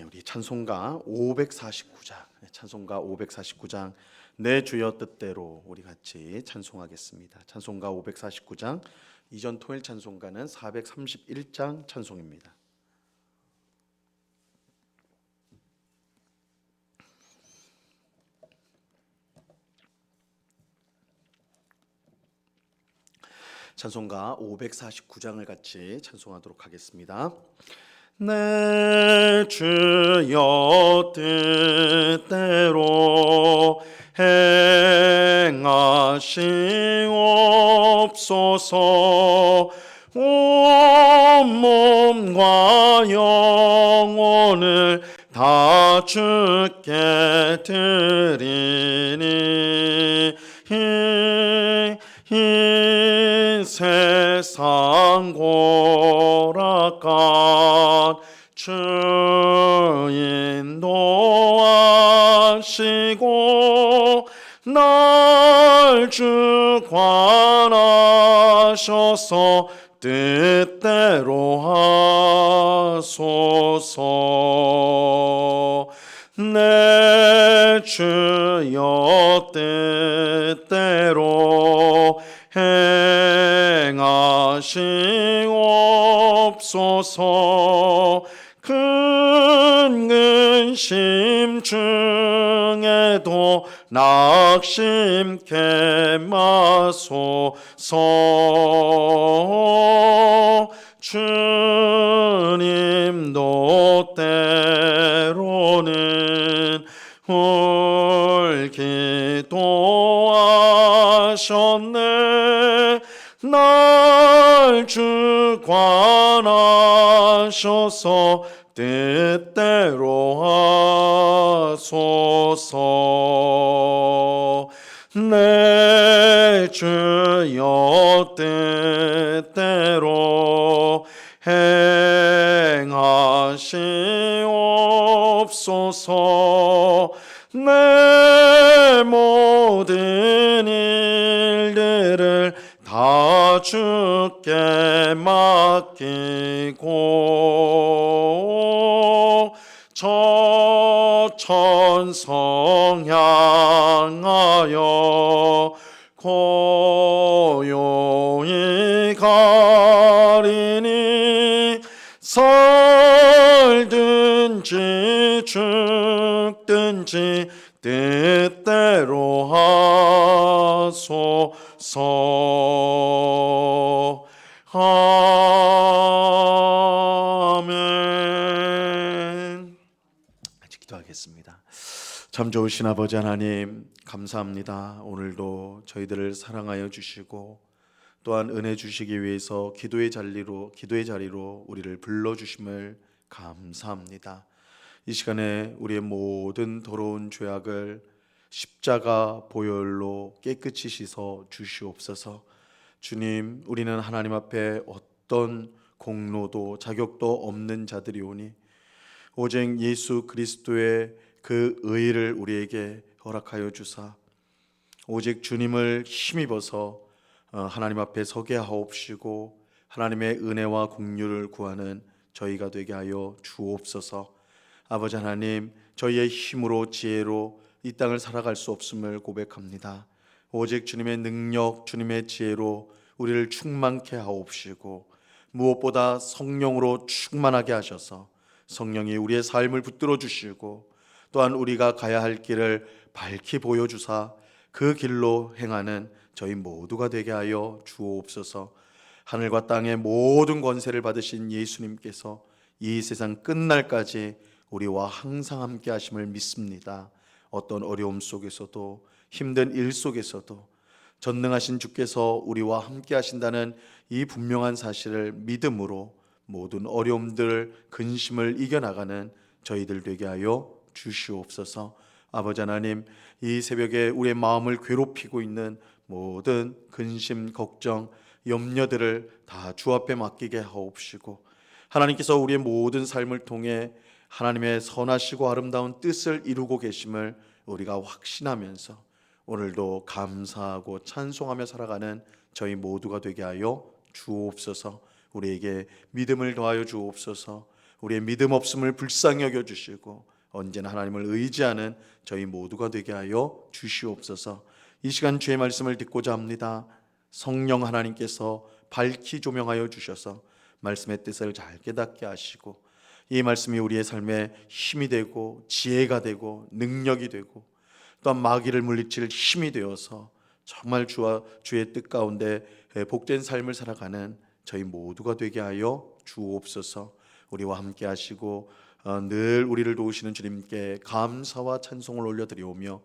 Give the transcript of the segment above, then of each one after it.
예, 우리 찬송가 549장, 찬송가 549장 내 주여 뜻대로 우리 같이 찬송하겠습니다. 찬송가 549장 이전 토일 찬송가는 431장 찬송입니다. 찬송가 549장을 같이 찬송하도록 하겠습니다. 내 주여 뜻대로 행하시옵소서. 온몸과 영혼을 다 주께 드리니 세상 고락간 주 인 도하시고 날 주관하셔서 뜻대로 하소서. 내 주여 뜻대로 행하시옵소서 중에도 낙심케 마소서. 주님도 때로는 울기도 하셨네. 날 주관하셔서 뜻대로 하소서. 내 주여 뜻대로 행하시옵소서. 내 모든 일들을 다 주께 맡기고 천성 향하여 고요히 가리니 살든지 죽든지 뜻대로 하소서. 아 참 좋으신 아버지 하나님 감사합니다 오늘도 저희들을 사랑하여 주시고 또한 은혜 주시기 위해서 기도의 자리로 기도의 자리로 우리를 불러 주심을 감사합니다. 이 시간에 우리의 모든 더러운 죄악을 십자가 보혈로 깨끗이 씻어 주시옵소서. 주님, 우리는 하나님 앞에 어떤 공로도 자격도 없는 자들이오니 오직 예수 그리스도의 그 의를 우리에게 허락하여 주사 오직 주님을 힘입어서 어, 하나님 앞에 서게 하옵시고 하나님의 은혜와 긍휼을 구하는 저희가 되게 하여 주옵소서. 아버지 하나님, 저희의 힘으로 지혜로 이 땅을 살아갈 수 없음을 고백합니다. 오직 주님의 능력, 주님의 지혜로 우리를 충만케 하옵시고 무엇보다 성령으로 충만하게 하셔서 성령이 우리의 삶을 붙들어 주시고 또한 우리가 가야 할 길을 밝히 보여주사 그 길로 행하는 저희 모두가 되게 하여 주옵소서. 하늘과 땅의 모든 권세를 받으신 예수님께서 이 세상 끝날까지 우리와 항상 함께 하심을 믿습니다. 어떤 어려움 속에서도 힘든 일 속에서도 전능하신 주께서 우리와 함께 하신다는 이 분명한 사실을 믿음으로 모든 어려움들 근심을 이겨나가는 저희들 되게 하여 주시옵소서. 아버지 하나님, 이 새벽에 우리의 마음을 괴롭히고 있는 모든 근심, 걱정, 염려들을 다 주 앞에 맡기게 하옵시고 하나님께서 우리의 모든 삶을 통해 하나님의 선하시고 아름다운 뜻을 이루고 계심을 우리가 확신하면서 오늘도 감사하고 찬송하며 살아가는 저희 모두가 되게 하여 주옵소서. 우리에게 믿음을 더하여 주옵소서. 우리의 믿음 없음을 불쌍히 여겨 주시고 언제나 하나님을 의지하는 저희 모두가 되게 하여 주시옵소서. 이 시간 주의 말씀을 듣고자 합니다. 성령 하나님께서 밝히 조명하여 주셔서 말씀의 뜻을 잘 깨닫게 하시고 이 말씀이 우리의 삶에 힘이 되고 지혜가 되고 능력이 되고 또한 마귀를 물리칠 힘이 되어서 정말 주와 주의 뜻 가운데 복된 삶을 살아가는 저희 모두가 되게 하여 주옵소서. 우리와 함께 하시고 어, 늘 우리를 도우시는 주님께 감사와 찬송을 올려드리오며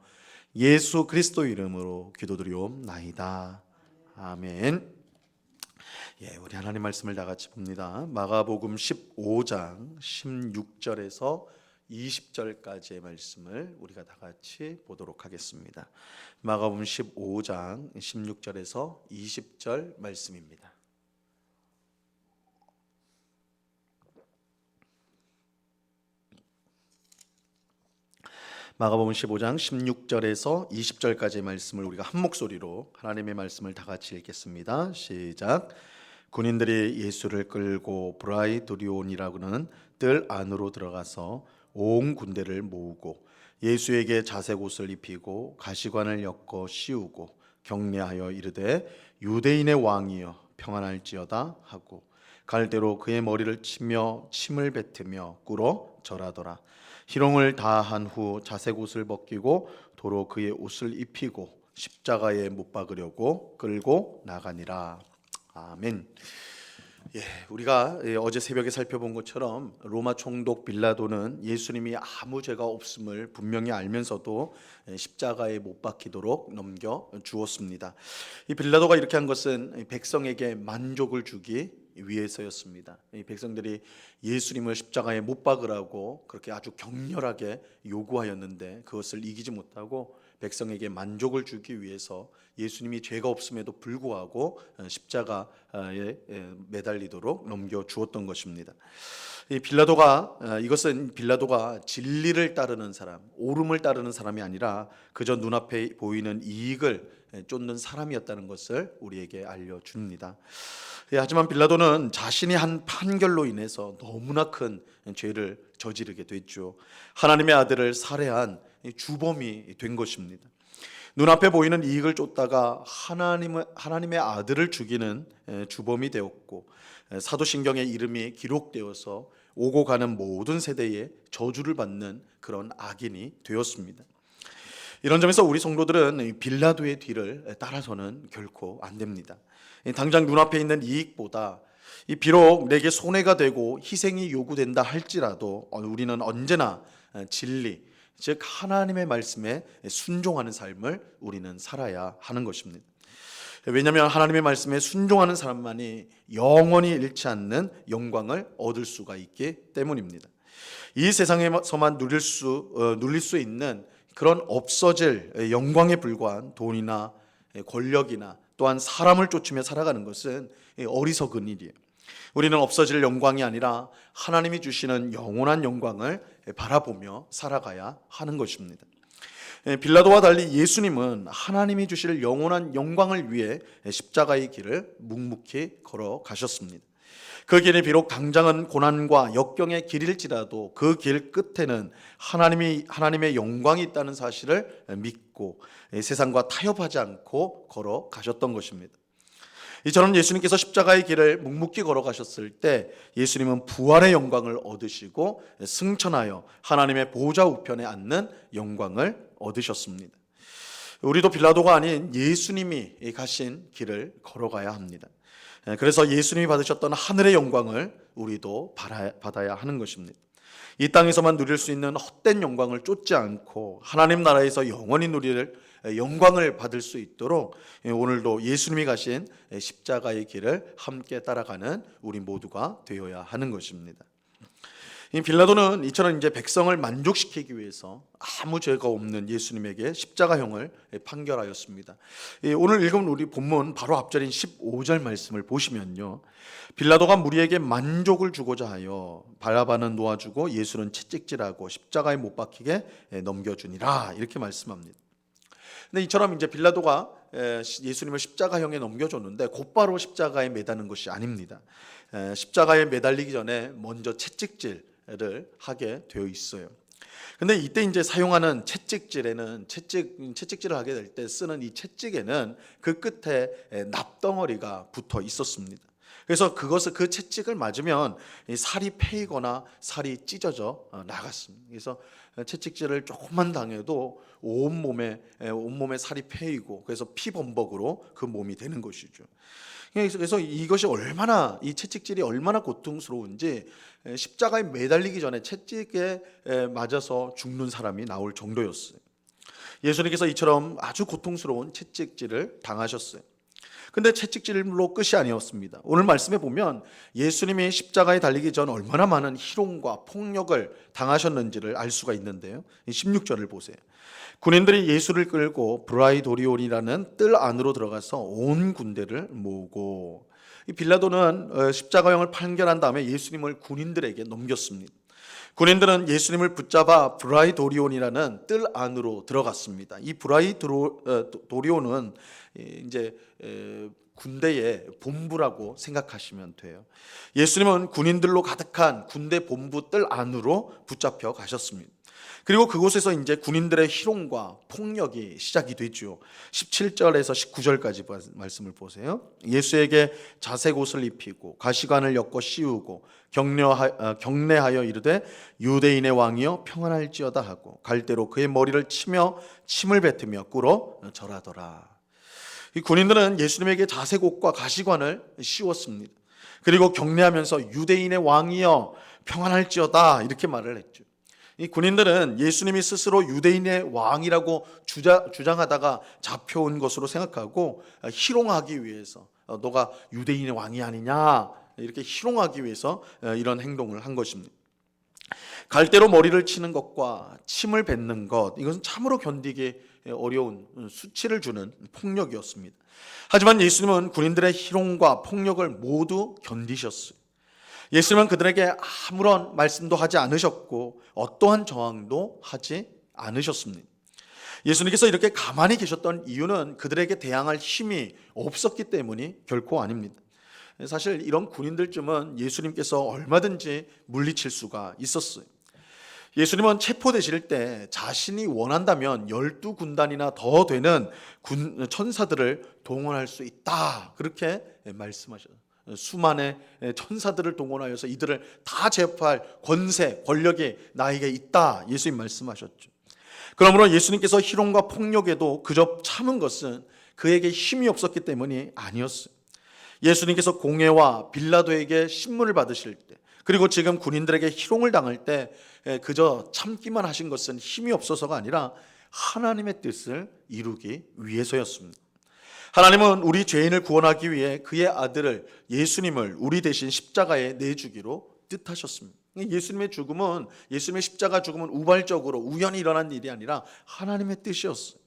예수 그리스도 이름으로 기도드리옵나이다. 아멘. 예, 우리 하나님 말씀을 다 같이 봅니다. 마가복음 15장 16절에서 20절까지의 말씀을 우리가 다 같이 보도록 하겠습니다. 마가복음 15장 16절에서 20절 말씀입니다. 마가복음 15장 16절에서 20절까지의 말씀을 우리가 한 목소리로 하나님의 말씀을 다 같이 읽겠습니다. 시작. 군인들이 예수를 끌고 브라이드리온이라고는 뜰 안으로 들어가서 온 군대를 모으고 예수에게 자색 옷을 입히고 가시관을 엮어 씌우고 격려하여 이르되 유대인의 왕이여 평안할지어다 하고 갈대로 그의 머리를 치며 침을 뱉으며 꿇어 절하더라. 희롱을 다한 후 자색 옷을 벗기고 도로 그의 옷을 입히고 십자가에 못 박으려고 끌고 나가니라. 아멘. 예, 우리가 예, 어제 새벽에 살펴본 것처럼 로마 총독 빌라도는 예수님이 아무 죄가 없음을 분명히 알면서도 예, 십자가에 못 박히도록 넘겨 주었습니다. 이 빌라도가 이렇게 한 것은 백성에게 만족을 주기 위해서였습니다. 이 백성들이 예수님을 십자가에 못 박으라고 그렇게 아주 격렬하게 요구하였는데 그것을 이기지 못하고 백성에게 만족을 주기 위해서 예수님이 죄가 없음에도 불구하고 십자가에 매달리도록 넘겨 주었던 것입니다. 이 빌라도가 이것은 빌라도가 진리를 따르는 사람, 옳음을 따르는 사람이 아니라 그저 눈앞에 보이는 이익을 쫓는 사람이었다는 것을 우리에게 알려 줍니다. 예, 하지만 빌라도는 자신이 한 판결로 인해서 너무나 큰 죄를 저지르게 됐죠. 하나님의 아들을 살해한 주범이 된 것입니다. 눈앞에 보이는 이익을 쫓다가 하나님의 하나님의 아들을 죽이는 주범이 되었고 사도신경의 이름이 기록되어서 오고 가는 모든 세대에 저주를 받는 그런 악인이 되었습니다. 이런 점에서 우리 성도들은 빌라도의 뒤를 따라서는 결코 안 됩니다. 당장 눈앞에 있는 이익보다 비록 내게 손해가 되고 희생이 요구된다 할지라도 우리는 언제나 진리, 즉 하나님의 말씀에 순종하는 삶을 우리는 살아야 하는 것입니다. 왜냐하면 하나님의 말씀에 순종하는 사람만이 영원히 잃지 않는 영광을 얻을 수가 있기 때문입니다. 이 세상에서만 누릴 수 어, 누릴 수 있는 그런 없어질 영광에 불과한 돈이나 권력이나 또한 사람을 쫓으며 살아가는 것은 어리석은 일이에요. 우리는 없어질 영광이 아니라 하나님이 주시는 영원한 영광을 바라보며 살아가야 하는 것입니다. 빌라도와 달리 예수님은 하나님이 주실 영원한 영광을 위해 십자가의 길을 묵묵히 걸어 가셨습니다. 그 길이 비록 당장은 고난과 역경의 길일지라도 그 길 끝에는 하나님이 하나님의 영광이 있다는 사실을 믿고 세상과 타협하지 않고 걸어 가셨던 것입니다. 이처럼 예수님께서 십자가의 길을 묵묵히 걸어가셨을 때 예수님은 부활의 영광을 얻으시고 승천하여 하나님의 보좌 우편에 앉는 영광을 얻으셨습니다. 우리도 빌라도가 아닌 예수님이 가신 길을 걸어가야 합니다. 그래서 예수님이 받으셨던 하늘의 영광을 우리도 받아야 하는 것입니다. 이 땅에서만 누릴 수 있는 헛된 영광을 쫓지 않고 하나님 나라에서 영원히 누릴 영광을 받을 수 있도록 오늘도 예수님이 가신 십자가의 길을 함께 따라가는 우리 모두가 되어야 하는 것입니다. 이 빌라도는 이처럼 이제 백성을 만족시키기 위해서 아무 죄가 없는 예수님에게 십자가형을 판결하였습니다. 오늘 읽은 우리 본문 바로 앞절인 15절 말씀을 보시면요. 빌라도가 무리에게 만족을 주고자 하여 바라바는 놓아주고 예수는 채찍질하고 십자가에 못 박히게 넘겨주니라 이렇게 말씀합니다. 근데 이처럼 이제 빌라도가 예수님을 십자가형에 넘겨줬는데 곧바로 십자가에 매다는 것이 아닙니다. 십자가에 매달리기 전에 먼저 채찍질 을 하게 되어 있어요. 근데 이때 이제 사용하는 채찍질에는 채찍 채찍질을 하게 될 때 쓰는 이 채찍에는 그 끝에 납덩어리가 붙어 있었습니다. 그래서 그것을 그 채찍을 맞으면 살이 패이거나 살이 찢어져 어, 나갔습니다. 그래서 채찍질을 조금만 당해도 온 몸에 온 몸에 살이 패이고 그래서 피범벅으로 그 몸이 되는 것이죠. 그래서 이것이 얼마나 이 채찍질이 얼마나 고통스러운지 십자가에 매달리기 전에 채찍에 맞아서 죽는 사람이 나올 정도였어요. 예수님께서 이처럼 아주 고통스러운 채찍질을 당하셨어요. 근데 채찍질로 끝이 아니었습니다. 오늘 말씀에 보면 예수님이 십자가에 달리기 전 얼마나 많은 희롱과 폭력을 당하셨는지를 알 수가 있는데요. 16절을 보세요. 군인들이 예수를 끌고 브라이도리온이라는 뜰 안으로 들어가서 온 군대를 모으고 빌라도는 어, 십자가형을 판결한 다음에 예수님을 군인들에게 넘겼습니다. 군인들은 예수님을 붙잡아 브라이도리온이라는 뜰 안으로 들어갔습니다. 이 브라이도리온은 어, 이제 군대의 본부라고 생각하시면 돼요. 예수님은 군인들로 가득한 군대 본부 뜰 안으로 붙잡혀 가셨습니다. 그리고 그곳에서 이제 군인들의 희롱과 폭력이 시작이 되죠. 17절에서 19절까지 말씀을 보세요. 예수에게 자색 옷을 입히고 가시관을 엮어 씌우고 격려하, 어, 경례하여 이르되 유대인의 왕이여 평안할지어다 하고 갈대로 그의 머리를 치며 침을 뱉으며 꿇어 절하더라. 이 군인들은 예수님에게 자색 옷과 가시관을 씌웠습니다. 그리고 경례하면서 유대인의 왕이여 평안할지어다 이렇게 말을 했죠. 이 군인들은 예수님이 스스로 유대인의 왕이라고 주자, 주장하다가 잡혀온 것으로 생각하고 희롱하기 위해서 어, 너가 유대인의 왕이 아니냐 이렇게 희롱하기 위해서 어, 이런 행동을 한 것입니다. 갈대로 머리를 치는 것과 침을 뱉는 것 이것은 참으로 견디기 어려운 수치를 주는 폭력이었습니다. 하지만 예수님은 군인들의 희롱과 폭력을 모두 견디셨어요. 예수님은 그들에게 아무런 말씀도 하지 않으셨고 어떠한 저항도 하지 않으셨습니다. 예수님께서 이렇게 가만히 계셨던 이유는 그들에게 대항할 힘이 없었기 때문이 결코 아닙니다. 사실 이런 군인들쯤은 예수님께서 얼마든지 물리칠 수가 있었어요. 예수님은 체포되실 때 자신이 원한다면 열두 군단이나 더 되는 군, 천사들을 동원할 수 있다. 그렇게 말씀하셨어요. 수만의 천사들을 동원하여서 이들을 다 제압할 권세, 권력이 나에게 있다. 예수님 말씀하셨죠. 그러므로 예수님께서 희롱과 폭력에도 그저 참은 것은 그에게 힘이 없었기 때문이 아니었어요. 예수님께서 공회와 빌라도에게 신문을 받으실 때 그리고 지금 군인들에게 희롱을 당할 때 그저 참기만 하신 것은 힘이 없어서가 아니라 하나님의 뜻을 이루기 위해서였습니다. 하나님은 우리 죄인을 구원하기 위해 그의 아들을 예수님을 우리 대신 십자가에 내주기로 뜻하셨습니다. 예수님의 죽음은 예수님의 십자가 죽음은 우발적으로 우연히 일어난 일이 아니라 하나님의 뜻이었어요.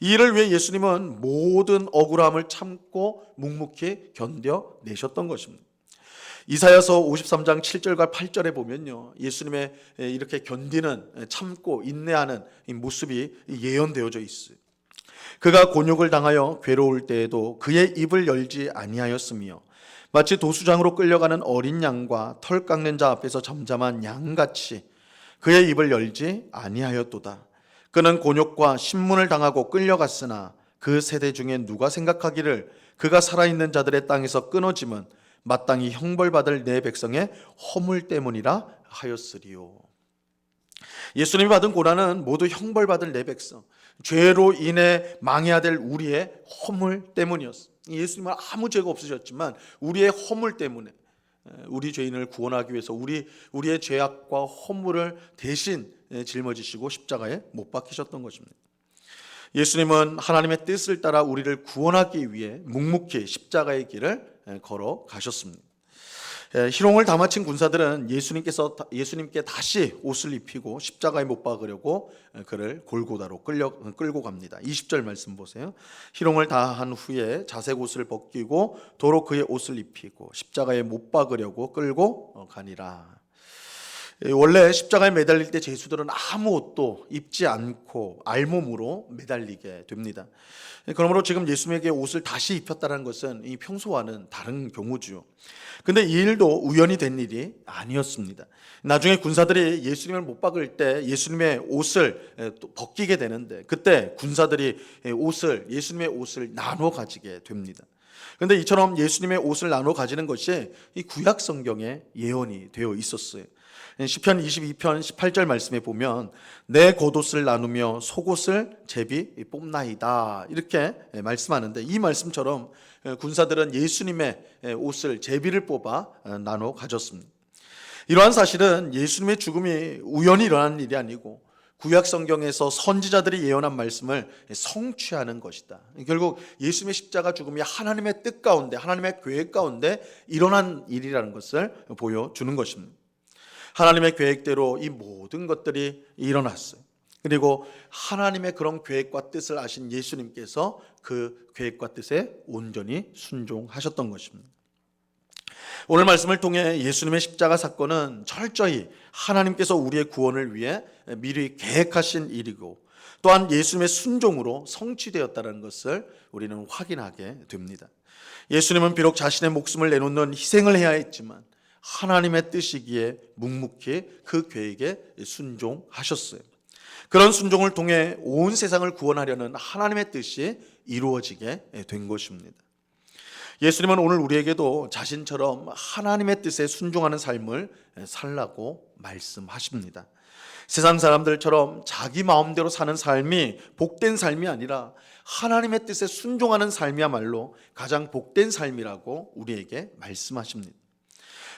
이 일을 위해 예수님은 모든 억울함을 참고 묵묵히 견뎌 내셨던 것입니다. 이사야서 53장 7절과 8절에 보면요. 예수님의 이렇게 견디는 참고 인내하는 모습이 예언되어져 있어요. 그가 곤욕을 당하여 괴로울 때에도 그의 입을 열지 아니하였으며 마치 도수장으로 끌려가는 어린 양과 털 깎는 자 앞에서 잠잠한 양같이 그의 입을 열지 아니하였도다. 그는 곤욕과 신문을 당하고 끌려갔으나 그 세대 중에 누가 생각하기를 그가 살아있는 자들의 땅에서 끊어짐은 마땅히 형벌받을 내 백성의 허물 때문이라 하였으리요. 예수님이 받은 고난은 모두 형벌받을 내 백성, 죄로 인해 망해야 될 우리의 허물 때문이었어. 예수님은 아무 죄가 없으셨지만 우리의 허물 때문에 우리 죄인을 구원하기 위해서 우리 우리의 죄악과 허물을 대신 짊어지시고 십자가에 못 박히셨던 것입니다. 예수님은 하나님의 뜻을 따라 우리를 구원하기 위해 묵묵히 십자가의 길을 걸어 가셨습니다. 예, 희롱을 다 마친 군사들은 예수님께서 예수님께 다시 옷을 입히고 십자가에 못 박으려고 그를 골고다로 끌려 끌고 갑니다. 20절 말씀 보세요. 희롱을 다 한 후에 자색 옷을 벗기고 도로 그의 옷을 입히고 십자가에 못 박으려고 끌고 어, 가니라. 예, 원래 십자가에 매달릴 때 제수들은 아무 옷도 입지 않고 알몸으로 매달리게 됩니다. 예, 그러므로 지금 예수님에게 옷을 다시 입혔다는 것은 이 평소와는 다른 경우죠. 근데 이 일도 우연히 된 일이 아니었습니다. 나중에 군사들이 예수님을 못 박을 때 예수님의 옷을 예, 또 벗기게 되는데 그때 군사들이 옷을 예수님의 옷을 나눠 가지게 됩니다. 그런데 이처럼 예수님의 옷을 나눠 가지는 것이 이 구약 성경에 예언이 되어 있었어요. 시편 22편 18절 말씀에 보면 내 겉옷을 나누며 속옷을 제비 뽑나이다 이렇게 말씀하는데 이 말씀처럼 군사들은 예수님의 옷을 제비를 뽑아 나눠 가졌습니다. 이러한 사실은 예수님의 죽음이 우연히 일어난 일이 아니고 구약 성경에서 선지자들이 예언한 말씀을 성취하는 것이다. 결국 예수님의 십자가 죽음이 하나님의 뜻 가운데 하나님의 계획 가운데 일어난 일이라는 것을 보여주는 것입니다. 하나님의 계획대로 이 모든 것들이 일어났어요. 그리고 하나님의 그런 계획과 뜻을 아신 예수님께서 그 계획과 뜻에 온전히 순종하셨던 것입니다. 오늘 말씀을 통해 예수님의 십자가 사건은 철저히 하나님께서 우리의 구원을 위해 미리 계획하신 일이고 또한 예수님의 순종으로 성취되었다는 것을 우리는 확인하게 됩니다. 예수님은 비록 자신의 목숨을 내놓는 희생을 해야 했지만 하나님의 뜻이기에 묵묵히 그 계획에 순종하셨어요. 그런 순종을 통해 온 세상을 구원하려는 하나님의 뜻이 이루어지게 된 것입니다. 예수님은 오늘 우리에게도 자신처럼 하나님의 뜻에 순종하는 삶을 살라고 말씀하십니다. 세상 사람들처럼 자기 마음대로 사는 삶이 복된 삶이 아니라 하나님의 뜻에 순종하는 삶이야말로 가장 복된 삶이라고 우리에게 말씀하십니다.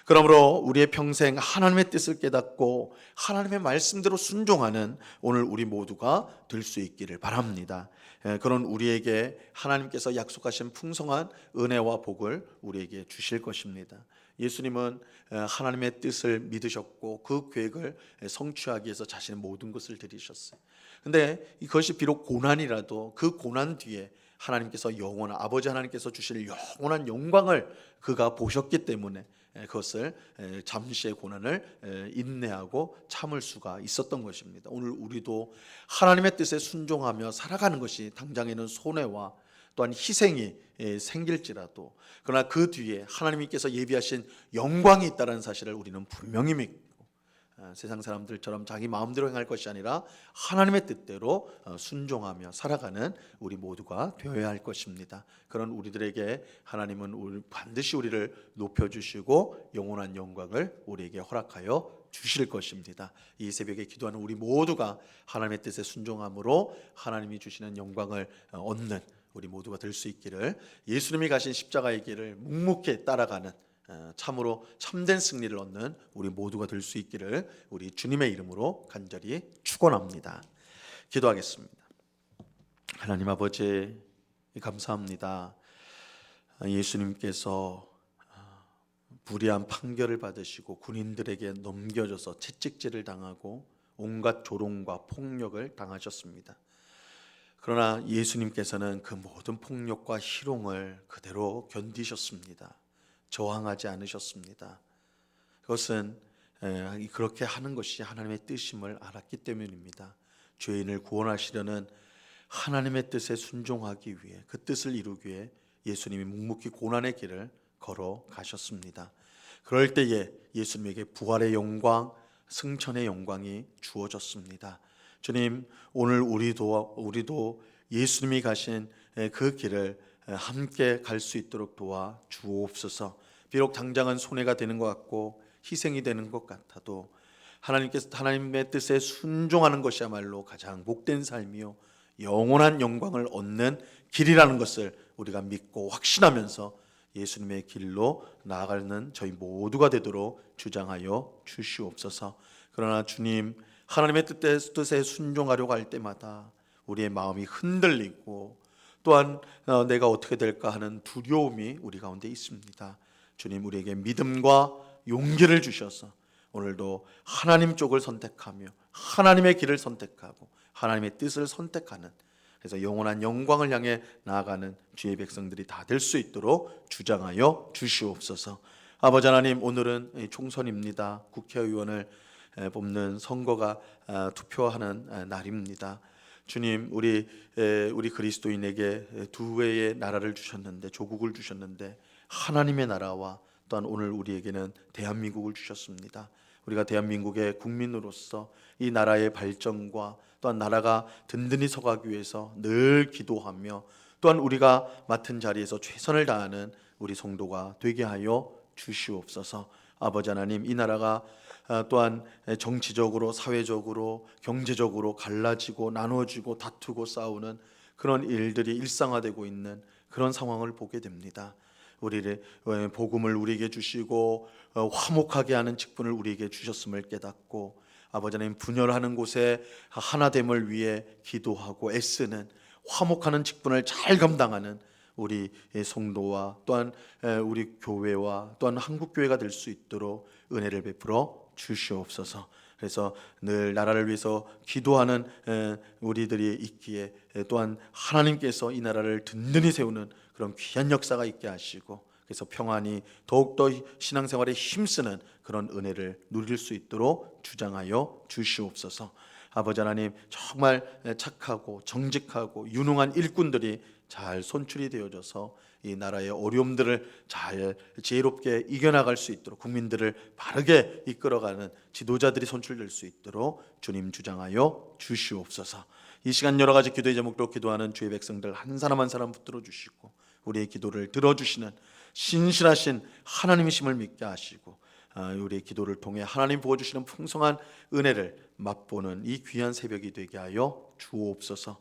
그러므로 우리의 평생 하나님의 뜻을 깨닫고 하나님의 말씀대로 순종하는 오늘 우리 모두가 될 수 있기를 바랍니다. 예, 그런 우리에게 하나님께서 약속하신 풍성한 은혜와 복을 우리에게 주실 것입니다. 예수님은 예, 하나님의 뜻을 믿으셨고 그 계획을 성취하기 위해서 자신의 모든 것을 드리셨어요. 근데 이것이 비록 고난이라도 그 고난 뒤에 하나님께서 영원한 아버지 하나님께서 주실 영원한 영광을 그가 보셨기 때문에 그것을 잠시의 고난을 인내하고 참을 수가 있었던 것입니다. 오늘 우리도 하나님의 뜻에 순종하며 살아가는 것이 당장에는 손해와 또한 희생이 생길지라도 그러나 그 뒤에 하나님께서 예비하신 영광이 있다는 사실을 우리는 분명히 믿고 어, 세상 사람들처럼 자기 마음대로 행할 것이 아니라 하나님의 뜻대로 어, 순종하며 살아가는 우리 모두가 되어야 할 것입니다. 그런 우리들에게 하나님은 반드시 우리를 높여주시고 영원한 영광을 우리에게 허락하여 주실 것입니다. 이 새벽에 기도하는 우리 모두가 하나님의 뜻에 순종함으로 하나님이 주시는 영광을 어, 얻는 우리 모두가 될 수 있기를 예수님이 가신 십자가의 길을 묵묵히 따라가는 어, 참으로 참된 승리를 얻는 우리 모두가 될 수 있기를 우리 주님의 이름으로 간절히 축원합니다. 기도하겠습니다. 하나님 아버지 감사합니다. 예수님께서 어, 불의한 판결을 받으시고 군인들에게 넘겨져서 채찍질을 당하고 온갖 조롱과 폭력을 당하셨습니다. 그러나 예수님께서는 그 모든 폭력과 희롱을 그대로 견디셨습니다. 저항하지 않으셨습니다. 그것은 그렇게 하는 것이 하나님의 뜻임을 알았기 때문입니다. 죄인을 구원하시려는 하나님의 뜻에 순종하기 위해 그 뜻을 이루기 위해 예수님이 묵묵히 고난의 길을 걸어 가셨습니다. 그럴 때에 예수님에게 부활의 영광, 승천의 영광이 주어졌습니다. 주님, 오늘 우리도 우리도 예수님이 가신 에, 그 길을 에, 함께 갈 수 있도록 도와 주옵소서. 비록 당장은 손해가 되는 것 같고 희생이 되는 것 같아도 하나님께서 하나님의 뜻에 순종하는 것이야말로 가장 복된 삶이요 영원한 영광을 얻는 길이라는 것을 우리가 믿고 확신하면서 예수님의 길로 나아가는 저희 모두가 되도록 주장하여 주시옵소서. 그러나 주님 하나님의 뜻에 순종하려고 할 때마다 우리의 마음이 흔들리고 또한 어, 내가 어떻게 될까 하는 두려움이 우리 가운데 있습니다. 주님 우리에게 믿음과 용기를 주셔서 오늘도 하나님 쪽을 선택하며 하나님의 길을 선택하고 하나님의 뜻을 선택하는 그래서 영원한 영광을 향해 나아가는 주의 백성들이 다 될 수 있도록 주장하여 주시옵소서. 아버지 하나님 오늘은 이 총선입니다. 국회의원을 에, 뽑는 선거가 아, 투표하는 아, 날입니다. 주님 우리 에, 우리 그리스도인에게 에, 두 외의 나라를 주셨는데 조국을 주셨는데 하나님의 나라와 또한 오늘 우리에게는 대한민국을 주셨습니다. 우리가 대한민국의 국민으로서 이 나라의 발전과 또한 나라가 든든히 서가기 위해서 늘 기도하며 또한 우리가 맡은 자리에서 최선을 다하는 우리 성도가 되게 하여 주시옵소서. 아버지 하나님 이 나라가 아, 또한 정치적으로 사회적으로 경제적으로 갈라지고 나누어지고 다투고 싸우는 그런 일들이 일상화되고 있는 그런 상황을 보게 됩니다. 우리를 어, 복음을 우리에게 주시고 어, 화목하게 하는 직분을 우리에게 주셨음을 깨닫고 아버지 하나님 분열하는 곳에 하나됨을 위해 기도하고 애쓰는 화목하는 직분을 잘 감당하는 우리 성도와 또한 에, 우리 교회와 또한 한국 교회가 될 수 있도록 은혜를 베풀어 주시옵소서. 그래서 늘 나라를 위해서 기도하는 에, 우리들이 있기에 에, 또한 하나님께서 이 나라를 든든히 세우는 그런 귀한 역사가 있게 하시고 그래서 평안히 더욱더 신앙생활에 힘쓰는 그런 은혜를 누릴 수 있도록 주장하여 주시옵소서. 아버지 하나님 정말 착하고 정직하고 유능한 일꾼들이 잘 손출이 되어져서 이 나라의 어려움들을 잘 지혜롭게 이겨나갈 수 있도록 국민들을 바르게 이끌어가는 지도자들이 손출될 수 있도록 주님 주장하여 주시옵소서. 이 시간 여러 가지 기도의 제목으로 기도하는 주의 백성들 한 사람 한 사람 붙들어 주시고 우리의 기도를 들어주시는 신실하신 하나님이심을 믿게 하시고 아, 우리의 기도를 통해 하나님 부어주시는 풍성한 은혜를 맛보는 이 귀한 새벽이 되게 하여 주옵소서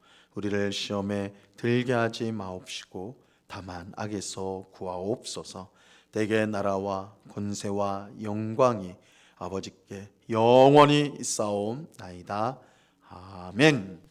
우리를 시험에 들게 하지 마옵시고 다만 악에서 구하옵소서 대개 나라와 권세와 영광이 아버지께 영원히 있사옵나이다 아멘.